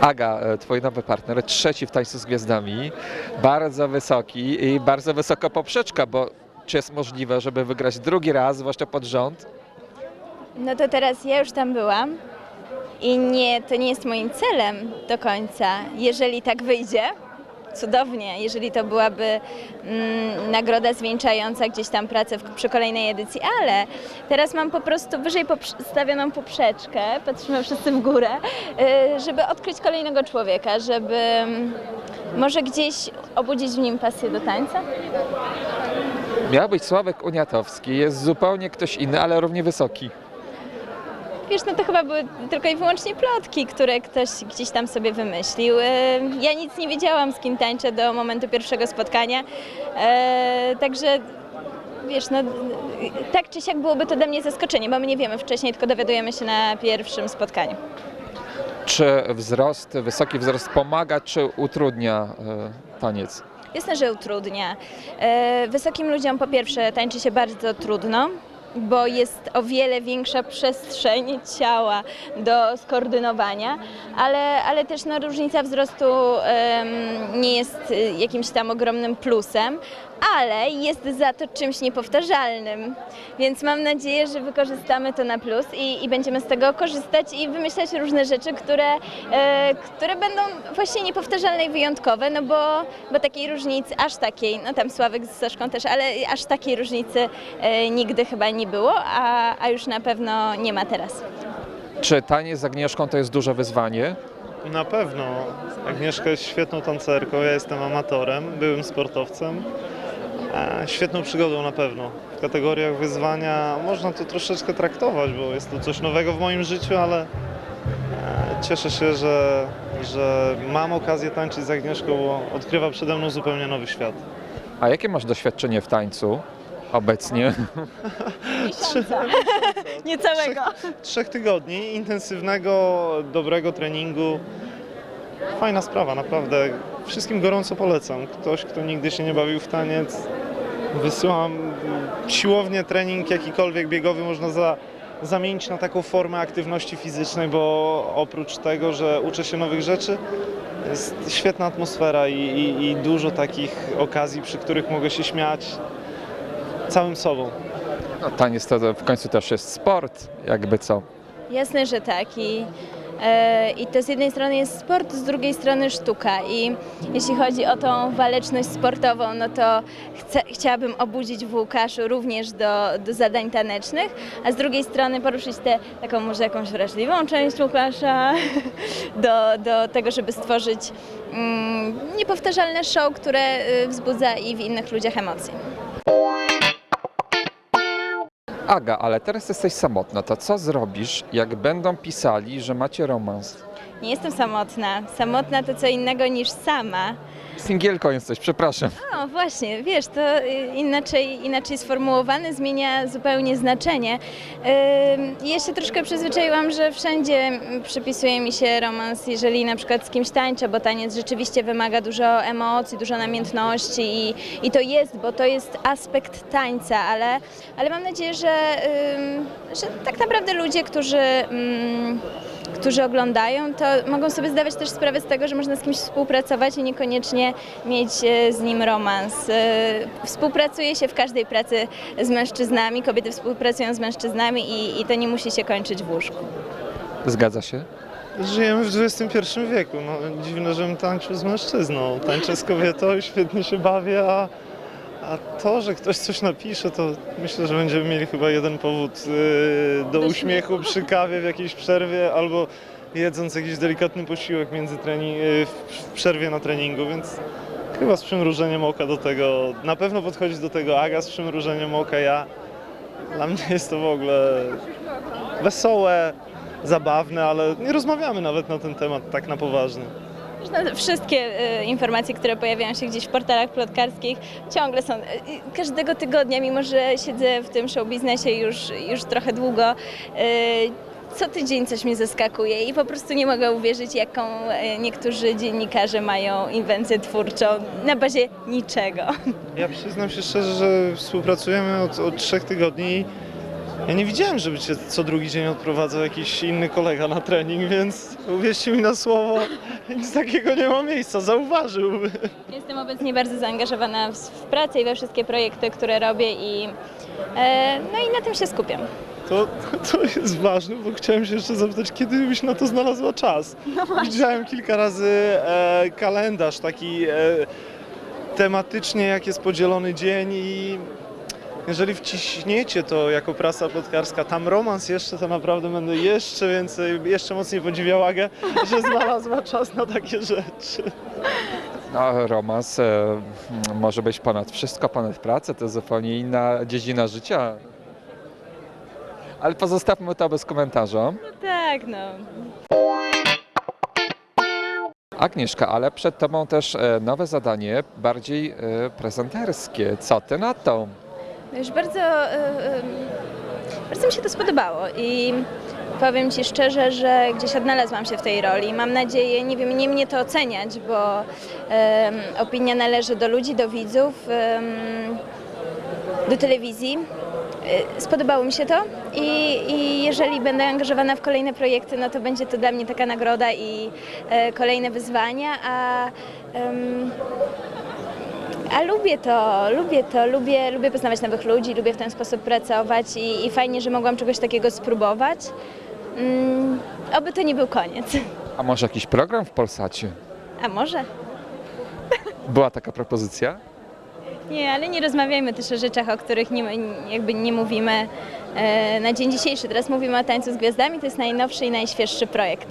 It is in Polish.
Aga, e, twój nowy partner, trzeci w tańcu z gwiazdami, bardzo wysoki i bardzo wysoka poprzeczka, bo czy jest możliwe, żeby wygrać drugi raz, zwłaszcza pod rząd? No to teraz ja już tam byłam i nie, to nie jest moim celem do końca. Jeżeli tak wyjdzie, cudownie, jeżeli to byłaby mm, nagroda zwieńczająca gdzieś tam pracę w, przy kolejnej edycji, ale teraz mam po prostu wyżej postawioną poprzeczkę, patrzymy wszyscy w górę, y, żeby odkryć kolejnego człowieka, żeby mm, może gdzieś obudzić w nim pasję do tańca. Miał być Sławek Uniatowski, jest zupełnie ktoś inny, ale równie wysoki. Wiesz, no to chyba były tylko i wyłącznie plotki, które ktoś gdzieś tam sobie wymyślił. E, Ja nic nie wiedziałam, z kim tańczę do momentu pierwszego spotkania, e, także wiesz, no tak czy siak byłoby to dla mnie zaskoczenie, bo my nie wiemy wcześniej, tylko dowiadujemy się na pierwszym spotkaniu. Czy wzrost, wysoki wzrost pomaga, czy utrudnia e, taniec? Jasne, że utrudnia. Wysokim ludziom po pierwsze tańczy się bardzo trudno, bo jest o wiele większa przestrzeń ciała do skoordynowania, ale, ale też no, różnica wzrostu nie jest y, jakimś tam ogromnym plusem, ale jest za to czymś niepowtarzalnym. Więc mam nadzieję, że wykorzystamy to na plus i, i będziemy z tego korzystać i wymyślać różne rzeczy, które, e, które będą właśnie niepowtarzalne i wyjątkowe, no bo, bo takiej różnicy, aż takiej, no tam Sławek z Saszką też, ale aż takiej różnicy e, nigdy chyba nie było, a, a już na pewno nie ma teraz. Czy taniec z Agnieszką to jest duże wyzwanie? Na pewno. Agnieszka jest świetną tancerką, ja jestem amatorem, byłym sportowcem. Świetną przygodą na pewno. W kategoriach wyzwania można to troszeczkę traktować, bo jest to coś nowego w moim życiu, ale e, cieszę się, że, że mam okazję tańczyć z Agnieszką, bo odkrywa przede mną zupełnie nowy świat. A jakie masz doświadczenie w tańcu obecnie? Nie całego. Trzech tygodni intensywnego, dobrego treningu. Fajna sprawa, naprawdę. Wszystkim gorąco polecam. Ktoś, kto nigdy się nie bawił w taniec, wysyłam siłownię, trening jakikolwiek biegowy można za, zamienić na taką formę aktywności fizycznej, bo oprócz tego, że uczę się nowych rzeczy, jest świetna atmosfera i, i, i dużo takich okazji, przy których mogę się śmiać całym sobą. No, taniec to w końcu też jest sport, jakby co. Jasne, że tak. I, I to z jednej strony jest sport, z drugiej strony sztuka. I jeśli chodzi o tą waleczność sportową, no to chcę, chciałabym obudzić w Łukaszu również do, do zadań tanecznych, a z drugiej strony poruszyć tę taką może jakąś wrażliwą część Łukasza do, do tego, żeby stworzyć mm, niepowtarzalne show, które y, wzbudza i w innych ludziach emocje. Aga, ale teraz jesteś samotna, to co zrobisz, jak będą pisali, że macie romans? Nie jestem samotna. Samotna to co innego niż sama. Singielką jesteś, przepraszam. No właśnie, wiesz, to y, inaczej, inaczej sformułowane zmienia zupełnie znaczenie. Ym, Ja się troszkę przyzwyczaiłam, że wszędzie przypisuje mi się romans, jeżeli na przykład z kimś tańczę, bo taniec rzeczywiście wymaga dużo emocji, dużo namiętności i, i to jest, bo to jest aspekt tańca, ale, ale mam nadzieję, że, ym, że tak naprawdę ludzie, którzy... ym, którzy oglądają, to mogą sobie zdawać też sprawę z tego, że można z kimś współpracować i niekoniecznie mieć e, z nim romans. E, Współpracuje się w każdej pracy z mężczyznami, kobiety współpracują z mężczyznami i, i to nie musi się kończyć w łóżku. Zgadza się? Żyjemy w XXI wieku. No, dziwne, żebym tańczył z mężczyzną. Tańczę z kobietą, świetnie się bawię, a, a to, że ktoś coś napisze, to myślę, że będziemy mieli chyba jeden powód yy, do uśmiechu przy kawie w jakiejś przerwie albo jedząc jakiś delikatny posiłek między trening, yy, w w przerwie na treningu, więc chyba z przymrużeniem oka do tego, na pewno podchodzi do tego Aga z przymrużeniem oka, ja. Dla mnie jest to w ogóle wesołe, zabawne, ale nie rozmawiamy nawet na ten temat tak na poważnie. Wszystkie e, informacje, które pojawiają się gdzieś w portalach plotkarskich, ciągle są. e, każdego tygodnia, mimo że siedzę w tym show biznesie już, już trochę długo, co tydzień coś mnie zaskakuje i po prostu nie mogę uwierzyć, jaką niektórzy dziennikarze mają inwencję twórczą na bazie niczego. Ja przyznam się szczerze, że współpracujemy od, od trzech tygodni Ja nie widziałem, żeby cię co drugi dzień odprowadzał jakiś inny kolega na trening, więc uwierzcie mi na słowo, nic takiego nie ma miejsca, zauważyłby. Jestem obecnie bardzo zaangażowana w, w pracę i we wszystkie projekty, które robię i e, no i na tym się skupiam. To, to jest ważne, bo chciałem się jeszcze zapytać, kiedy byś na to znalazła czas? Widziałem kilka razy e, kalendarz taki e, tematycznie, jak jest podzielony dzień i jeżeli wciśniecie to jako prasa plotkarska, tam romans jeszcze, to naprawdę będę jeszcze więcej, jeszcze mocniej podziwiał Agę, że znalazła czas na takie rzeczy. No, romans e, może być ponad wszystko, ponad pracę, to zupełnie inna dziedzina życia. Ale pozostawmy to bez komentarza. No tak, no. Agnieszka, ale przed Tobą też e, nowe zadanie, bardziej e, prezenterskie. Co Ty na to? Już bardzo, e, e, bardzo mi się to spodobało i powiem Ci szczerze, że gdzieś odnalazłam się w tej roli. Mam nadzieję, nie wiem, nie mnie to oceniać, bo opinia należy do ludzi, do widzów, do telewizji. E, Spodobało mi się to i, i jeżeli będę angażowana w kolejne projekty, no to będzie to dla mnie taka nagroda i kolejne wyzwania, a em, a lubię to, lubię to, lubię, lubię poznawać nowych ludzi, lubię w ten sposób pracować i, i fajnie, że mogłam czegoś takiego spróbować. Mm, oby to nie był koniec. A może jakiś program w Polsacie? A może? Była taka propozycja? Nie, ale nie rozmawiajmy też o rzeczach, o których nie, jakby nie mówimy e, na dzień dzisiejszy. Teraz mówimy o Tańcu z Gwiazdami, to jest najnowszy i najświeższy projekt.